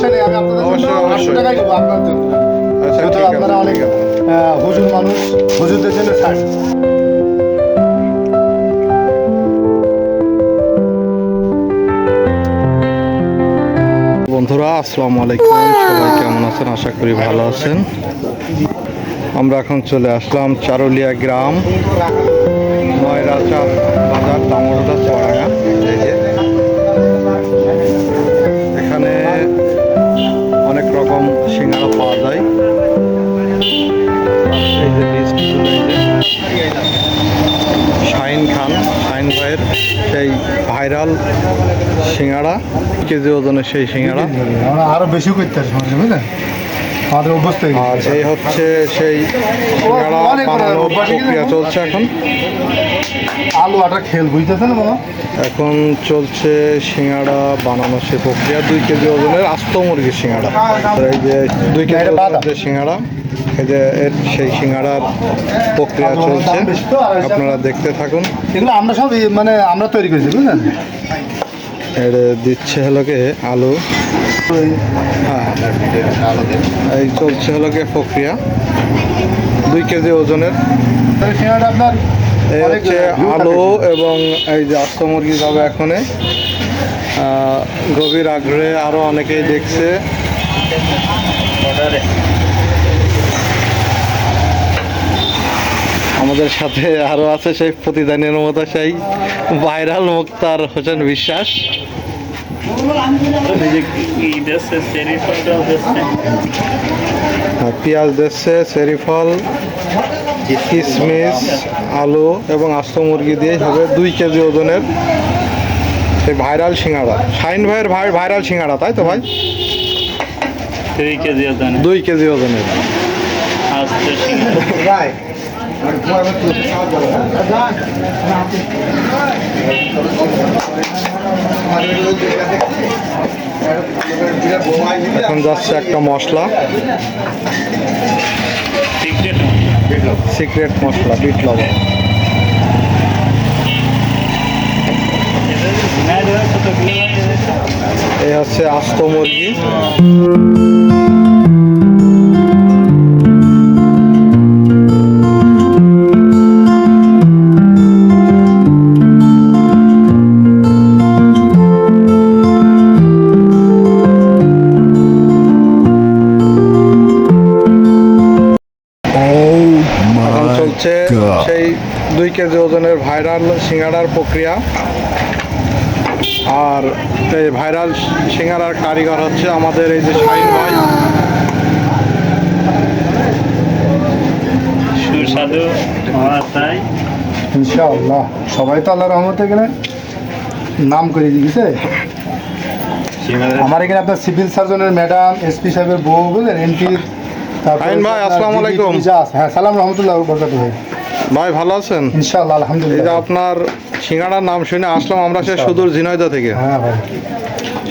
সমস্যা নেই আমি আপনাদের জন্য আটশো টাকাই দেবো আপনার জন্য। আচ্ছা যেহেতু ঠিক আপনারা অনেক ঠিক আছে। আহ, হুজুর মানুষ হুজুরদের জন্য ছাড়। বন্ধুরা আসসালামু আলাইকুম। সবাই কেমন আছেন? আশা করি ভালো আছেন। আমরা এখন চলে আসলাম চারুলিয়া গ্রাম ময়রাচা বাজার দামোদা চড়াঙ্গা রকম সিঙ্গারা পাওয়া যায়। এই শাহিন খান, শাহিন ভাইয়ের সেই ভাইরাল সিঙ্গারা, কেজি ওজনের সেই সিঙ্গারা। আরও বেশি করতে আসবে আমাদের অভ্যস্ত আর এই হচ্ছে সেই প্রক্রিয়া চলছে এখন। আলু আটা খেল বুঝতেছেন বাবা? এখন চলছে সিঙ্গারা বানানো সে প্রক্রিয়া। দুই কেজি ওজনের আস্ত মুরগির সিঙ্গারা আর এই যে দুই কেজি। ওজনের যে এই যে এর সেই সিঙ্গারার প্রক্রিয়া চলছে। আপনারা দেখতে থাকুন। এগুলো আমরা সব মানে আমরা তৈরি করেছি বুঝলেন? এর দিচ্ছে হলো কি? আলু। এই চলছে হলো কি প্রক্রিয়া। দুই কেজি ওজনের। হচ্ছে আলু এবং এই যে আস্ত মুরগি যাবে এখনে। গভীর আগ্রহে আরও অনেকেই দেখছে। আমাদের সাথে আরও আছে সেই প্রতিদানের মতো সেই ভাইরাল মুক্তার হোসেন বিশ্বাস। পেঁয়াজ দিচ্ছে সেরিফল কিশমিশ আলু এবং আস্ত মুরগি দিয়ে হবে দুই কেজি ওজনের সেই ভাইরাল সিঙ্গাড়া। শাইন ভাইয়ের ভাই ভাইরাল সিঙ্গাড়া তাই তো ভাই? দুই কেজি ওজন দুই কেজি ওজনের। এখন যাচ্ছে একটা মশলা। সিক্রেট মশলা বিট লবণ। এই হচ্ছে আস্ত মুরগি। কেজি ওজনের ভাইরাল সিঙ্গাড়ার প্রক্রিয়া। আর এই ভাইরাল সিঙ্গাড়ার কারিগর হচ্ছে আমাদের এই যে শাহিন ভাই। সুস্বাদু তাই। ইনশাআল্লাহ। সবাই তো আল্লাহ রহমতে এখানে নাম করে দিয়েছে। আমার এখানে আপনার সিভিল সার্জনের ম্যাডাম এসপি সাহেবের বউ বুঝলেন ভাই, আসসালামু আলাইকুম। হ্যাঁ সালাম রহমতুল্লাহ ভাই ভালো আছেন? ইনশাআল্লাহ এই যে আপনার সিঙ্গাড়ার নাম শুনে আসলাম আমরা সে সুদূর ঝিনাইদহ থেকে। হ্যাঁ ভাই।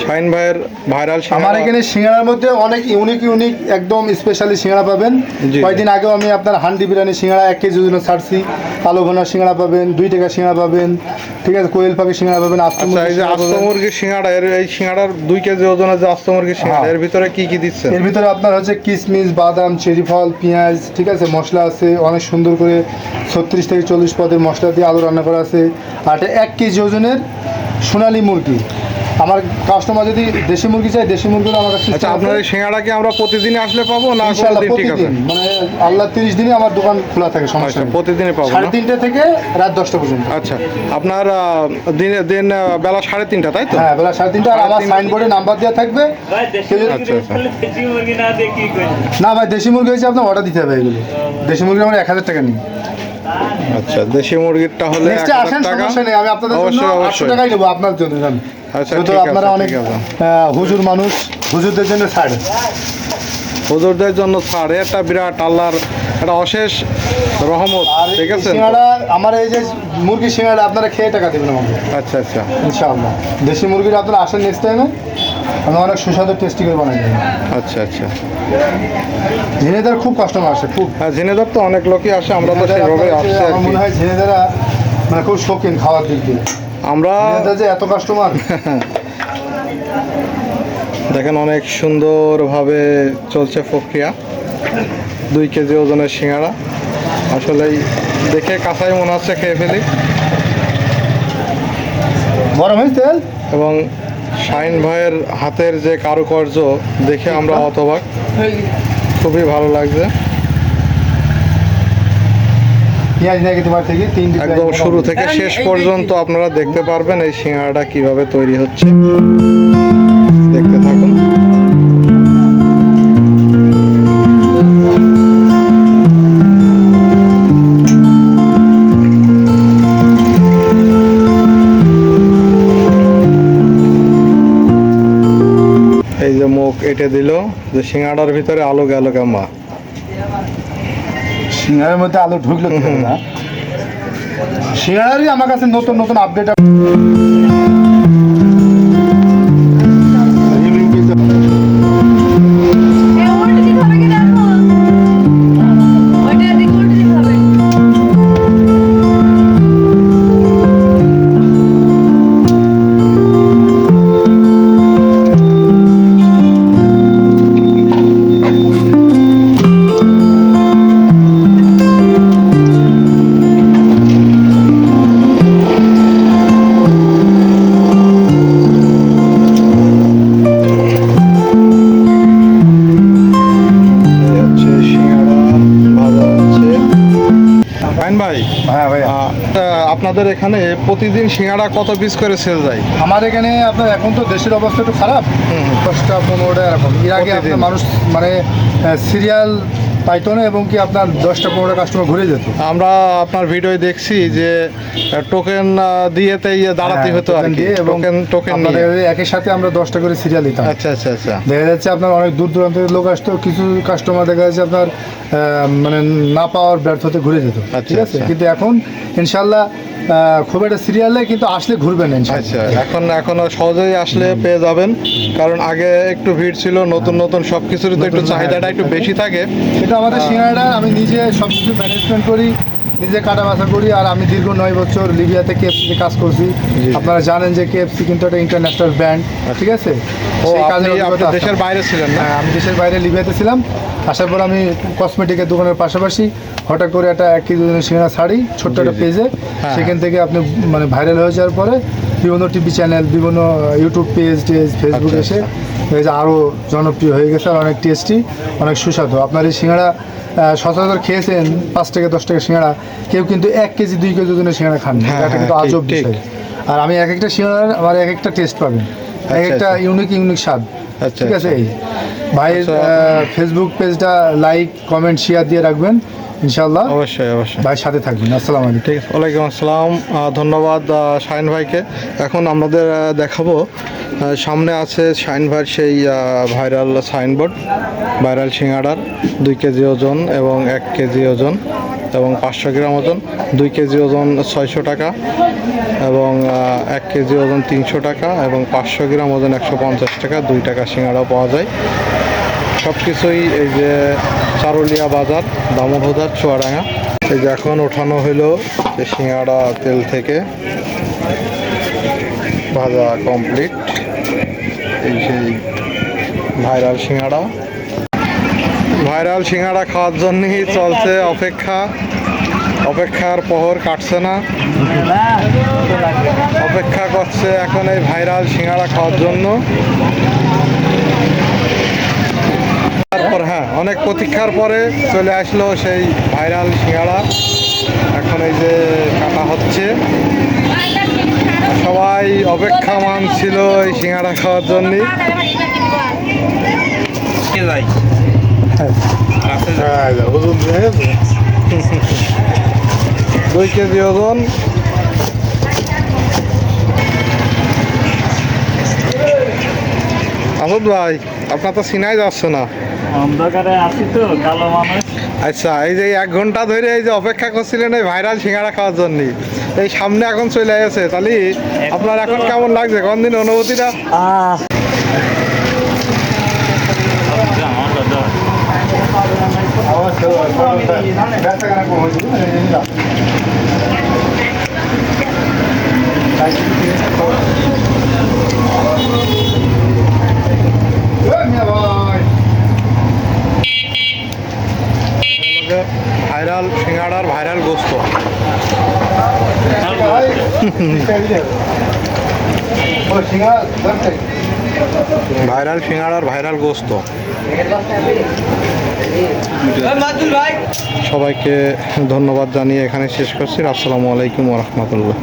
শাহিন ভাইয়ের ভাইরাল আমার এখানে সিঙ্গাড়ার মধ্যে অনেক ইউনিক ইউনিক একদম স্পেশালি সিঙ্গাড়া পাবেন। কয়েকদিন আগেও আমি আপনার হান্ডি বিরিয়ানি সিঙ্গাড়া এক কেজি ওজনের ছাড়ছি কালো ঘনার সিঙ্গাড়া পাবেন দুই টাকা সিঙ্গাড়া পাবেন ঠিক আছে কোয়েল পাখি সিঙ্গাড়া পাবেন আস্ত আচ্ছা মুরগির সিঙ্গাড়া এর এই সিঙ্গাড়ার দুই কেজি ওজনের যে আস্ত মুরগির সিঙ্গাড়া হ্যাঁ। এর ভিতরে কি কি দিচ্ছেন? এর ভিতরে আপনার হচ্ছে কিশমিশ বাদাম চেরি ফল পেঁয়াজ ঠিক আছে মশলা আছে অনেক সুন্দর করে ছত্রিশ থেকে চল্লিশ পদের মশলা দিয়ে আলু রান্না করা আছে। আর এটা এক কেজি ওজনের সোনালি মুরগি। আমার কাস্টমার যদি দেশি মুরগি চাই দেশি মুরগির আমার কাছে আচ্ছা আপনার এই সিঙ্গাড়া কি আমরা প্রতিদিনই আসলে পাবো না ইনশাআল্লাহ প্রতিদিন মানে আল্লাহ তিরিশ দিনই আমার দোকান খোলা থাকে সমস্যা আচ্ছা নেই। প্রতিদিনই পাবো সাড়ে না? তিনটে থেকে রাত দশটা পর্যন্ত। আচ্ছা আপনার দিনে দিন বেলা সাড়ে তিনটা তাই তো? হ্যাঁ বেলা সাড়ে তিনটা আর আমার। সাইনবোর্ডে নাম্বার দেওয়া থাকবে। ভাই দেশি মুরগি আচ্ছা, আচ্ছা। না ভাই দেশি মুরগি হয়েছে আপনার অর্ডার দিতে হবে এগুলো। দেশি মুরগি আমার এক হাজার টাকা নিই। আচ্ছা দেশি মুরগিরটা হলে এক আসেন সমস্যা নেই আমি আপনাদের জন্য টাকাই আপনার জন্য জান আচ্ছা, আপনারা অনেক হুজুর মানুষ হুজুরদের জন্য ছাড়। হুজুরদের জন্য ছাড় একটা বিরাট আল্লাহর একটা অশেষ রহমত ঠিক আছে? সিঙ্গাড়া আমার এই যে মুরগি সিঙ্গাড়া আপনারা খেয়ে টাকা দেবেন আমাকে। আচ্ছা আচ্ছা। ইনশাআল্লাহ। দেশি মুরগির আপনারা আসেন নেক্সট টাইমে আমি অনেক সুস্বাদু টেস্টি করে বানাই আচ্ছা আচ্ছা। ঝিনেদার খুব কাস্টমার আসে খুব। হ্যাঁ ঝিনেদার তো অনেক লোকই আসে আমরা তো সেভাবে হচ্ছে- আসছি আর মনে হয় ঝিনেদারা মানে খুব শৌখিন খাওয়ার দিক দিয়ে। আমরা যে এত কাস্টমার দেখেন অনেক সুন্দরভাবে চলছে প্রক্রিয়া। দুই কেজি ওজনের সিঙ্গাড়া। আসলেই দেখে কাঁচাই মনে হচ্ছে খেয়ে ফেলি। গরম হয়েছে তেল? এবং শাইন ভাইয়ের হাতের যে কারুকার্য দেখে আমরা হতবাক। খুবই ভালো লাগছে। একদম শুরু থেকে শেষ পর্যন্ত আপনারা দেখতে পারবেন এই সিঙ্গাড়াটা কীভাবে তৈরি হচ্ছে। দেখতে থাকুন। দিল যে সিঙ্গাড়ার ভিতরে আলো গেল কেমা? সিঙ্গাড়ার মধ্যে আলু ঢুকলো সিঙ্গাড়ারই না। সিঙ্গারারই আমার কাছে নতুন নতুন আপডেট আপনাদের এখানে প্রতিদিন সিঙ্গাড়া কত পিস করে সেল যায়? আমার এখানে আপনার এখন তো দেশের অবস্থা একটু খারাপ। দশটা পনেরোটা এরকম। এর আগে আপনার মানুষ মানে সিরিয়াল পাইতো না এবং কি আপনার দশটা পনেরোটা কাস্টমার ঘুরে যেত? আমরা আপনার ভিডিও দেখছি যে টোকেন দিয়েতেই দাঁড়াতে হ্যাঁ, হতো আর কি। দিয়ে এবং টোকেন টোকেন একের সাথে আমরা দশটা করে সিরিয়াল দিতাম আচ্ছা আচ্ছা আচ্ছা। দেখা যাচ্ছে আপনার অনেক দূর দূরান্ত থেকে লোক আসতো কিছু কাস্টমার দেখা যাচ্ছে আপনার মানে না পাওয়ার ব্যর্থতে ঘুরে যেত। ঠিক আছে? আচ্ছা। কিন্তু এখন ইনশাল্লাহ খুব একটা সিরিয়ালে কিন্তু আসলে ঘুরবেন আচ্ছা এখন এখন সহজেই আসলে পেয়ে যাবেন। কারণ আগে একটু ভিড় ছিল নতুন নতুন সব কিছুর তো একটু চাহিদাটা হ্যাঁ। একটু বেশি থাকে। কিন্তু আমাদের সিঙ্গাড়া আমি নিজে সব কিছু ম্যানেজমেন্ট করি নিজে কাটা বাছা করি আর আমি দীর্ঘ নয় বছর লিবিয়াতে কেএফসিতে কাজ করছি। আপনারা জানেন যে কেএফসি কিন্তু একটা ইন্টারন্যাশনাল ব্র্যান্ড ঠিক আছে? দেশের বাইরে ছিলেন না? হ্যাঁ আমি দেশের বাইরে লিবিয়াতে ছিলাম। আসার পর আমি কসমেটিকের দোকানের পাশাপাশি হঠাৎ করে একটা এক কেজি ওজনের সিঙ্গাড়া শাড়ি ছোট্ট একটা পেজে হ্যাঁ। সেখান থেকে আপনি মানে ভাইরাল হয়ে যাওয়ার পরে বিভিন্ন টিভি চ্যানেল বিভিন্ন ইউটিউব পেজ টেজ ফেসবুক আচ্ছা, এসে এই যে আরও জনপ্রিয় হয়ে গেছে আর অনেক টেস্টি অনেক সুস্বাদু আপনার এই সিঙ্গাড়া সচরাচর খেয়েছেন পাঁচ টাকা দশ টাকা সিঙ্গাড়া কেউ কিন্তু এক কেজি দুই কেজি ওজনের সিঙ্গাড়া খান না। হ্যাঁ, এটা কিন্তু হ্যাঁ, আজব বিষয় আর আমি এক একটা সিঙ্গাড়ার আমার এক একটা টেস্ট পাবেন এক আচ্ছা, একটা আচ্ছা। ইউনিক ইউনিক স্বাদ আচ্ছা, ঠিক আছে আচ্ছা। এই ভাইয়ের আচ্ছা। ফেসবুক পেজটা লাইক কমেন্ট শেয়ার দিয়ে রাখবেন ইনশাল্লাহ অবশ্যই অবশ্যই। ভাইয়ের সাথে থাকবেন। আসসালামু আলাইকুম। ঠিক আছে ওয়ালাইকুম আসসালাম। ধন্যবাদ শাহিন ভাইকে। এখন আমাদের দেখাবো সামনে আছে শাহিন ভাইয়ের সেই ভাইরাল সাইনবোর্ড ভাইরাল সিঙ্গাড়ার দুই কেজি ওজন এবং এক কেজি ওজন এবং পাঁচশো গ্রাম ওজন দুই কেজি ওজন ছয়শো টাকা এবং এক কেজি ওজন তিনশো টাকা এবং পাঁচশো গ্রাম ওজন একশো পঞ্চাশ টাকা। দুই টাকা সিঙ্গাড়াও পাওয়া যায়। সব কিছুই এই যে চারুলিয়া বাজার, দামোদর, চুয়াডাঙ্গা। এই যে এখন ওঠানো হলো যে সিঙ্গাড়া তেল থেকে ভাজা কমপ্লিট এই সেই ভাইরাল সিঙ্গাড়া। ভাইরাল সিঙ্গাড়া খাওয়ার জন্যই চলছে অপেক্ষা। অপেক্ষার প্রহর কাটছে না। অপেক্ষা করছে এখন এই ভাইরাল সিঙ্গাড়া খাওয়ার জন্য। তারপর হ্যাঁ অনেক প্রতীক্ষার পরে চলে আসলো সেই ভাইরাল সিঙ্গাড়া। এখন এই যে কাটা হচ্ছে। সবাই অপেক্ষামান ছিল এই সিঙ্গাড়া খাওয়ার জন্য। দুই কেজি ওজন। আসদ ভাই, আপনার তো সিনাই যাচ্ছে না। অন্ধকারে আছি তো কালো মানুষ। আচ্ছা এই যে এক ঘণ্টা ধরে এই যে অপেক্ষা করছিলেন এই ভাইরাল সিঙ্গারা খাওয়ার জন্য। এই সামনে এখন চলে আছে তাহলে আপনার এখন কেমন লাগছে? কোন? দিন অনুভূতিটা আমার দাদা ভাইরাল গোস্ত। ভাইরাল সিঙ্গাড়ার ভাইরাল গোস্ত। সবাইকে ধন্যবাদ জানিয়ে এখানে শেষ করছি। আসসালামু আলাইকুম রহমতুল্লাহ।